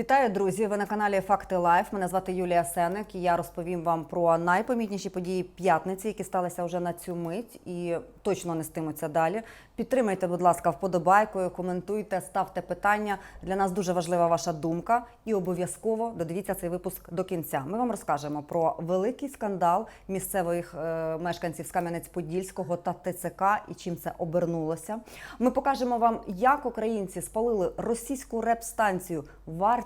Вітаю, друзі! Ви на каналі Факти Лайф. Мене звати Юлія Сеник. І я розповім вам про найпомітніші події п'ятниці, які сталися вже на цю мить і точно нестимуться далі. Підтримайте, будь ласка, вподобайкою, коментуйте, ставте питання. Для нас дуже важлива ваша думка. І обов'язково додивіться цей випуск до кінця. Ми вам розкажемо про великий скандал місцевих е, мешканців з Кам'янець-Подільського та ТЦК і чим це обернулося. Ми покажемо вам, як українці спалили російську реп-станцію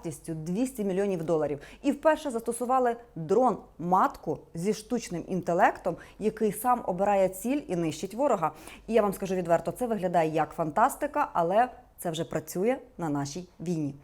вартістю 200 мільйонів доларів і вперше застосували дрон матку зі штучним інтелектом, який сам обирає ціль і нищить ворога. І я вам скажу відверто, це виглядає як фантастика, але це вже працює на нашій війні.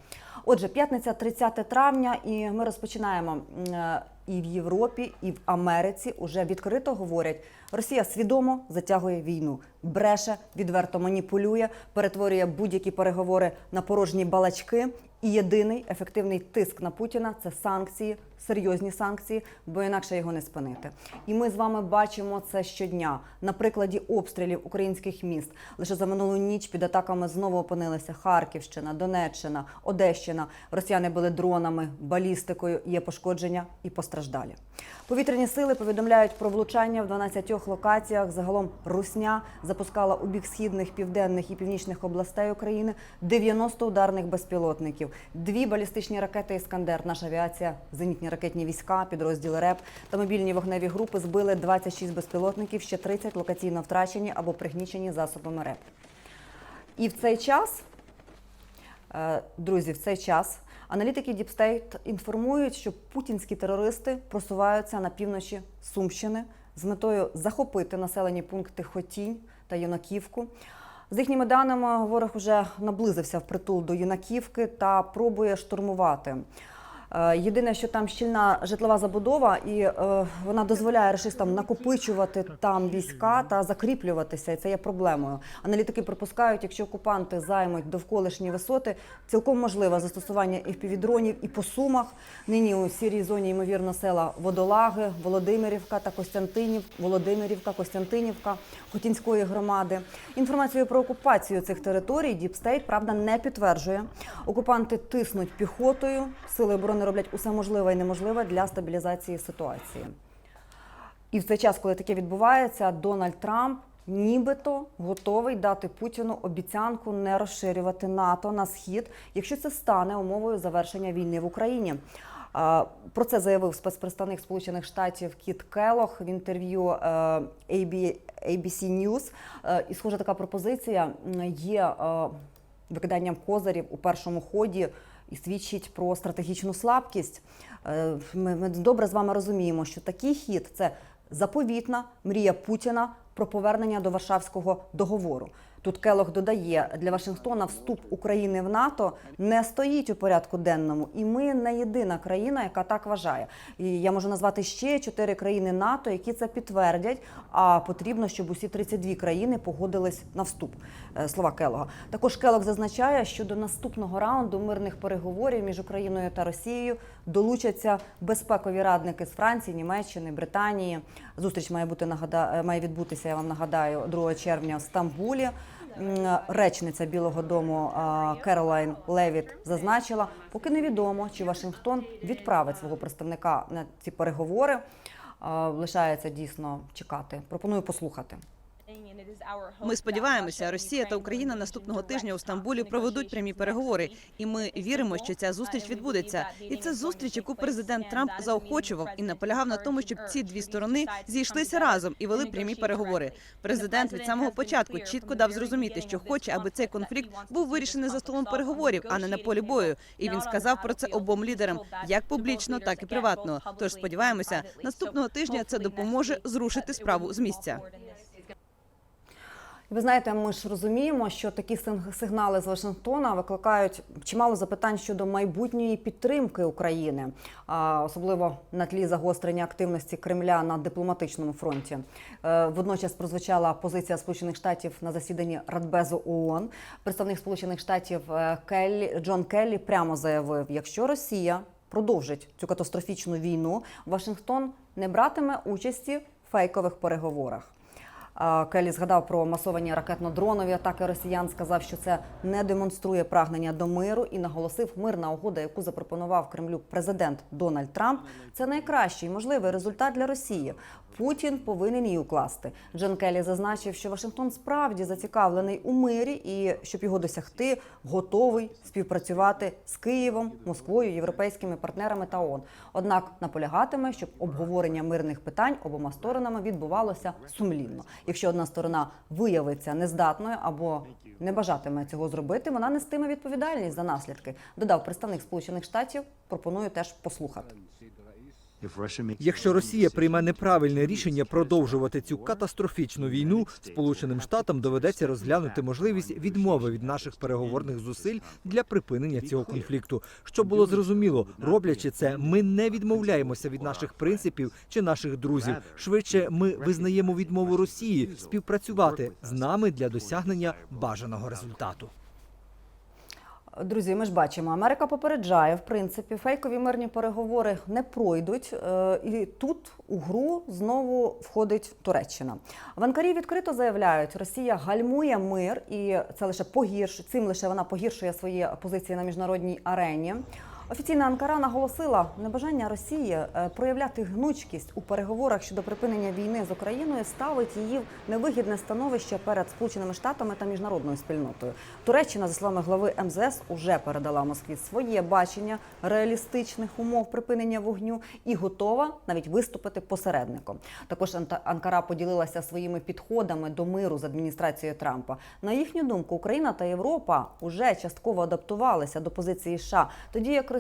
Отже, п'ятниця 30 травня, і ми розпочинаємо е, і в Європі, і в Америці уже відкрито говорять: Росія свідомо затягує війну, бреше, відверто маніпулює, перетворює будь-які переговори на порожні балачки. І єдиний ефективний тиск на Путіна це санкції, серйозні санкції, бо інакше його не спинити. І ми з вами бачимо це щодня на прикладі обстрілів українських міст. Лише за минулу ніч під атаками знову опинилися Харківщина, Донеччина, Одещина. Росіяни били дронами, балістикою. Є пошкодження і постраждалі. Повітряні сили повідомляють про влучання в 12 локаціях. Загалом Русня запускала у бік східних, південних і північних областей України 90 ударних безпілотників, дві балістичні ракети Іскандер. Наша авіація, зенітні ракетні війська, підрозділи РЕП та мобільні вогневі групи збили 26 безпілотників, ще 30 локаційно втрачені або пригнічені засобами РЕП. І в цей час Е, Друзі, в цей час аналітики State інформують, що путінські терористи просуваються на півночі Сумщини з метою захопити населені пункти Хотінь та Юнаківку. З їхніми даними, ворог вже наблизився впритул до Юнаківки та пробує штурмувати. Е, Єдине, що там щільна житлова забудова, і е, вона дозволяє рашистам накопичувати там війська та закріплюватися, і це є проблемою. Аналітики припускають, якщо окупанти займуть довколишні висоти, цілком можливе застосування і впівдронів, і по сумах. Нині у сірій зоні ймовірно села Водолаги, Володимирівка та Костянтинів, Володимирівка, Костянтинівка Хотінської громади. Інформацію про окупацію цих територій Діпстейт, правда, не підтверджує. Окупанти тиснуть піхотою, сили оборони роблять усе можливе і неможливе для стабілізації ситуації. І в цей час, коли таке відбувається, Дональд Трамп нібито готовий дати Путіну обіцянку не розширювати НАТО на схід, якщо це стане умовою завершення війни в Україні. Про це заявив спецпредставник Сполучених Штатів Кіт Келох в інтерв'ю е, AB, ABC News. Е, І схожа така пропозиція є е, викиданням козирів у першому ході і свідчить про стратегічну слабкість. Е, Ми, ми добре з вами розуміємо, що такий хід це заповітна мрія Путіна про повернення до Варшавського договору. Тут Келох додає, для Вашингтона вступ України в НАТО не стоїть у порядку денному, і ми не єдина країна, яка так вважає. І я можу назвати ще чотири країни НАТО, які це підтвердять. А потрібно, щоб усі 32 країни погодились на вступ. Е, Слова Келога. Також Келог зазначає, що до наступного раунду мирних переговорів між Україною та Росією долучаться безпекові радники з Франції, Німеччини, Британії. Зустріч має бути нагада... е, має відбутися. Я вам нагадаю 2 червня в Стамбулі. Речниця Білого Дому Керолайн Левіт зазначила, поки невідомо, чи Вашингтон відправить свого представника на ці переговори. Лишається дійсно чекати. Пропоную послухати. Ми сподіваємося, Росія та Україна наступного тижня у Стамбулі проведуть прямі переговори, і ми віримо, що ця зустріч відбудеться. І це зустріч, яку президент Трамп заохочував і наполягав на тому, щоб ці дві сторони зійшлися разом і вели прямі переговори. Президент від самого початку чітко дав зрозуміти, що хоче, аби цей конфлікт був вирішений за столом переговорів, а не на полі бою. І він сказав про це обом лідерам, як публічно, так і приватно. Тож сподіваємося, наступного тижня це допоможе зрушити справу з місця. Ви знаєте, ми ж розуміємо, що такі сиг- сигнали з Вашингтона викликають чимало запитань щодо майбутньої підтримки України, особливо на тлі загострення активності Кремля на дипломатичному фронті. Е, Водночас прозвучала позиція Сполучених Штатів на засіданні Радбезу ООН. Представник Сполучених Штатів е, Келлі Джон Келлі прямо заявив: якщо Росія продовжить цю катастрофічну війну, Вашингтон не братиме участі в фейкових переговорах. Келі згадав про масовані ракетно-дронові атаки росіян. Сказав, що це не демонструє прагнення до миру і наголосив, мирна угода, яку запропонував Кремлю президент Дональд Трамп, це найкращий можливий результат для Росії. Путін повинен її укласти. Джон Келі зазначив, що Вашингтон справді зацікавлений у мирі і щоб його досягти, готовий співпрацювати з Києвом, Москвою, європейськими партнерами та ООН. Однак наполягатиме, щоб обговорення мирних питань обома сторонами відбувалося сумлінно. Якщо одна сторона виявиться нездатною або не бажатиме цього зробити, вона нестиме відповідальність за наслідки. Додав представник Сполучених Штатів. Пропоную теж послухати. Якщо Росія прийме неправильне рішення продовжувати цю катастрофічну війну, Сполученим Штатам доведеться розглянути можливість відмови від наших переговорних зусиль для припинення цього конфлікту. Щоб було зрозуміло, роблячи це, ми не відмовляємося від наших принципів чи наших друзів. Швидше ми визнаємо відмову Росії співпрацювати з нами для досягнення бажаного результату. Друзі, ми ж бачимо, Америка попереджає, в принципі, фейкові мирні переговори не пройдуть. Е, І тут у гру знову входить Туреччина. В Анкарі відкрито заявляють, Росія гальмує мир, і це лише погірш, цим лише вона погіршує свої позиції на міжнародній арені. Офіційна Анкара наголосила небажання Росії е, проявляти гнучкість у переговорах щодо припинення війни з Україною ставить її в невигідне становище перед Сполученими Штатами та міжнародною спільнотою. Туреччина, за словами глави МЗС, уже передала Москві своє бачення реалістичних умов припинення вогню і готова навіть виступити посередником. Також Анкара поділилася своїми підходами до миру з адміністрацією Трампа. На їхню думку, Україна та Європа уже частково адаптувалися до позиції США, тоді як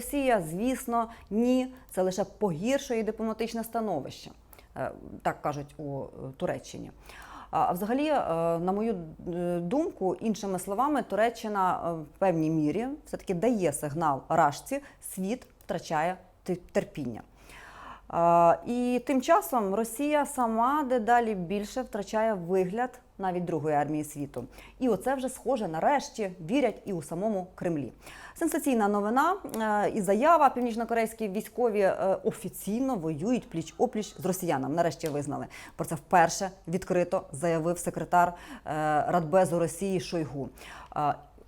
звісно, ні, це лише погіршує дипломатичне становище. Е, Так кажуть у е, Туреччині. А взагалі, е, на мою думку, іншими словами, Туреччина в певній мірі все-таки дає сигнал Рашці, світ втрачає те- терпіння. І тим часом Росія сама дедалі більше втрачає вигляд навіть другої армії світу. І оце вже схоже нарешті вірять і у самому Кремлі. Сенсаційна новина е, і заява північнокорейські військові е, офіційно воюють пліч опліч з росіянами. Нарешті визнали про це вперше відкрито заявив секретар е, Радбезу Росії Шойгу.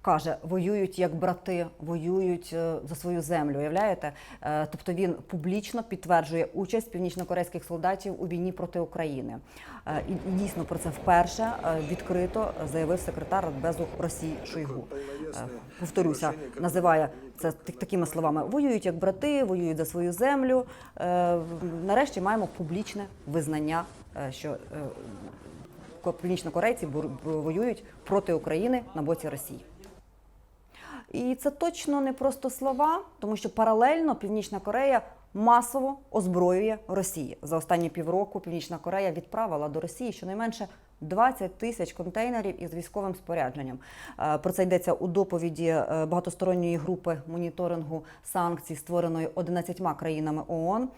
Каже, воюють як брати, воюють е, за свою землю. Уявляєте? Е, Тобто він публічно підтверджує участь північнокорейських солдатів у війні проти України. Е, І дійсно про це вперше відкрито заявив секретар Радбезу Росії Шойгу. Повторюся, називає це так- такими словами: воюють як брати, воюють за свою землю. Нарешті маємо публічне визнання, що ко- північнокорейці воюють проти України на боці Росії. І це точно не просто слова, тому що паралельно Північна Корея масово озброює Росію. За останні півроку Північна Корея відправила до Росії щонайменше 20 тисяч контейнерів із військовим спорядженням. Е, Про це йдеться у доповіді е, багатосторонньої групи моніторингу санкцій, створеної 11 країнами ООН.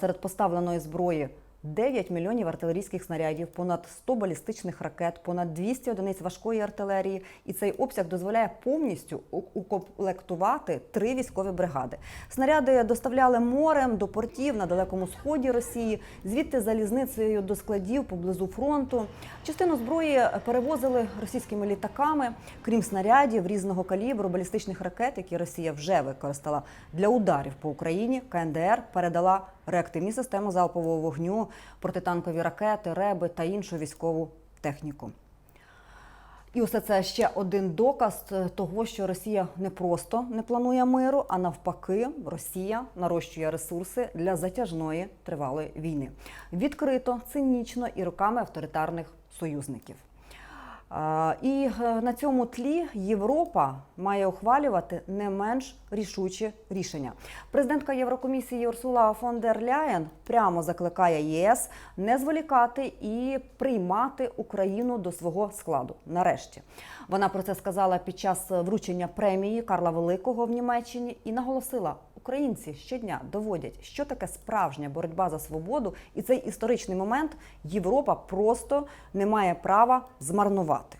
Серед поставленої зброї 9 мільйонів артилерійських снарядів, понад 100 балістичних ракет, понад 200 одиниць важкої артилерії. І цей обсяг дозволяє повністю укомплектувати три військові бригади. Снаряди доставляли морем до портів на далекому сході Росії, звідти залізницею до складів поблизу фронту. Частину зброї перевозили російськими літаками, крім снарядів різного калібру, балістичних ракет, які Росія вже використала для ударів по Україні. КНДР передала реактивні системи залпового вогню, протитанкові ракети, реби та іншу військову техніку. І усе це ще один доказ того, що Росія не просто не планує миру, а навпаки, Росія нарощує ресурси для затяжної тривалої війни. Відкрито, цинічно і руками авторитарних союзників. І е, на цьому тлі Європа має ухвалювати не менш рішучі рішення. Президентка Єврокомісії Урсула фон дер Ляєн прямо закликає ЄС не зволікати і приймати Україну до свого складу. Нарешті вона про це сказала під час вручення премії Карла Великого в Німеччині і наголосила. Українці щодня доводять, що таке справжня боротьба за свободу, і цей історичний момент Європа просто не має права змарнувати.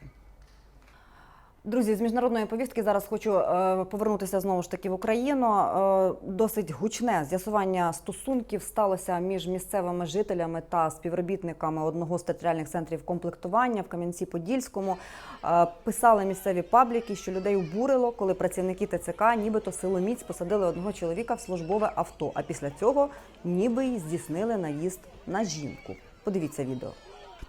Друзі, з міжнародної повістки зараз хочу е, повернутися знову ж таки в Україну. Е, досить гучне з'ясування стосунків сталося між місцевими жителями та співробітниками одного з територіальних центрів комплектування в Кам'янці-Подільському. Е, писали місцеві пабліки, що людей обурило, коли працівники ТЦК нібито силоміць посадили одного чоловіка в службове авто. А після цього ніби й здійснили наїзд на жінку. Подивіться відео.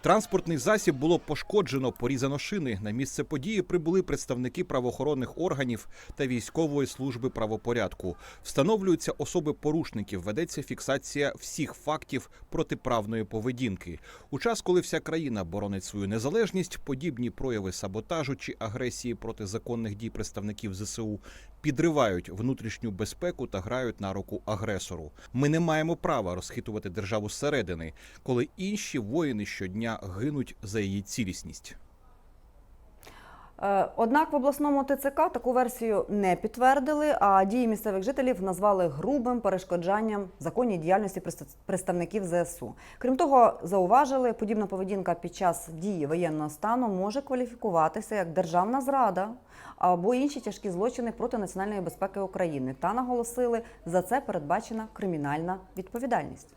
Транспортний засіб було пошкоджено, порізано шини. На місце події прибули представники правоохоронних органів та військової служби правопорядку. Встановлюються особи порушників. Ведеться фіксація всіх фактів протиправної поведінки. У час, коли вся країна боронить свою незалежність, подібні прояви саботажу чи агресії проти законних дій представників ЗСУ підривають внутрішню безпеку та грають на руку агресору. Ми не маємо права розхитувати державу зсередини, коли інші воїни щодня гинуть за її цілісність. Е, Однак в обласному ТЦК таку версію не підтвердили, а дії місцевих жителів назвали грубим перешкоджанням законній діяльності представ- представників ЗСУ. Крім того, зауважили, подібна поведінка під час дії воєнного стану може кваліфікуватися як державна зрада або інші тяжкі злочини проти національної безпеки України. Та наголосили, за це передбачена кримінальна відповідальність.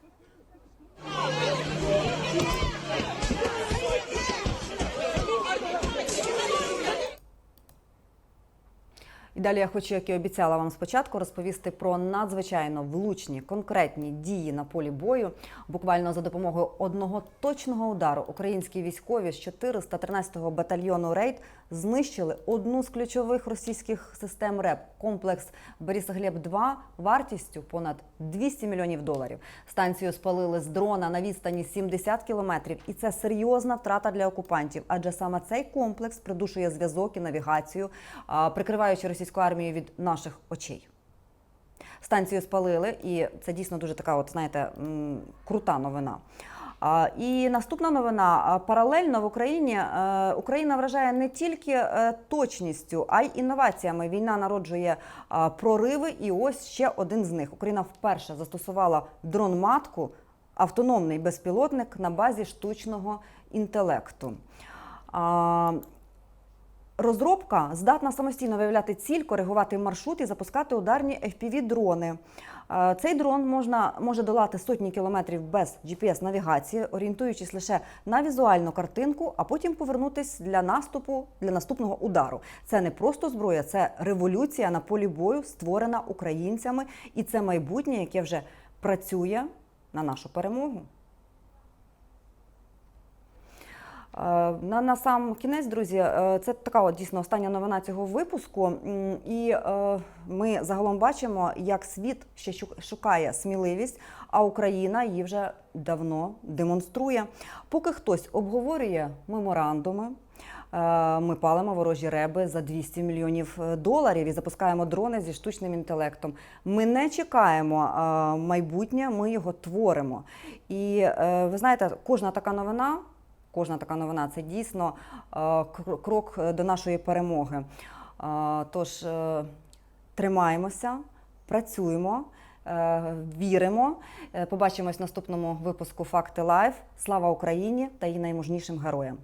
І далі я хочу, як і обіцяла вам спочатку, розповісти про надзвичайно влучні конкретні дії на полі бою. Буквально за допомогою одного точного удару українські військові з 413-го батальйону Рейд знищили одну з ключових російських систем РЕП комплекс Борисоглеб 2 вартістю понад 200 мільйонів доларів. Станцію спалили з дрона на відстані 70 кілометрів, і це серйозна втрата для окупантів, адже саме цей комплекс придушує зв'язок і навігацію, прикриваючи російську армію від наших очей. Станцію спалили, і це дійсно дуже така, от знаєте, крута новина. І наступна новина паралельно в Україні е, Україна вражає не тільки е, точністю, а й інноваціями. Війна народжує прориви, і ось ще один з них. Україна вперше застосувала дрон-матку, автономний безпілотник на базі штучного інтелекту. Розробка здатна самостійно виявляти ціль, коригувати маршрут і запускати ударні FPV-дрони. Е, Цей дрон можна може долати сотні кілометрів без GPS-навігації, орієнтуючись лише на візуальну картинку, а потім повернутись для наступу для наступного удару. Це не просто зброя, це революція на полі бою, створена українцями, і це майбутнє, яке вже працює на нашу перемогу. Е, На, на сам кінець, друзі, е, це така от дійсно остання новина цього випуску. І е, ми загалом бачимо, як світ ще шукає сміливість, а Україна її вже давно демонструє. Поки хтось обговорює меморандуми. е, Ми палимо ворожі реби за 200 мільйонів е, доларів і запускаємо дрони зі штучним інтелектом. Ми не чекаємо е, майбутнє, ми його творимо. І е, ви знаєте, кожна така новина Кожна така новина це дійсно е, крок до нашої перемоги. Е, Тож е, тримаємося, працюємо, е, віримо. Е, Побачимось в наступному випуску Факти Лайф. Слава Україні та її наймужнішим героям.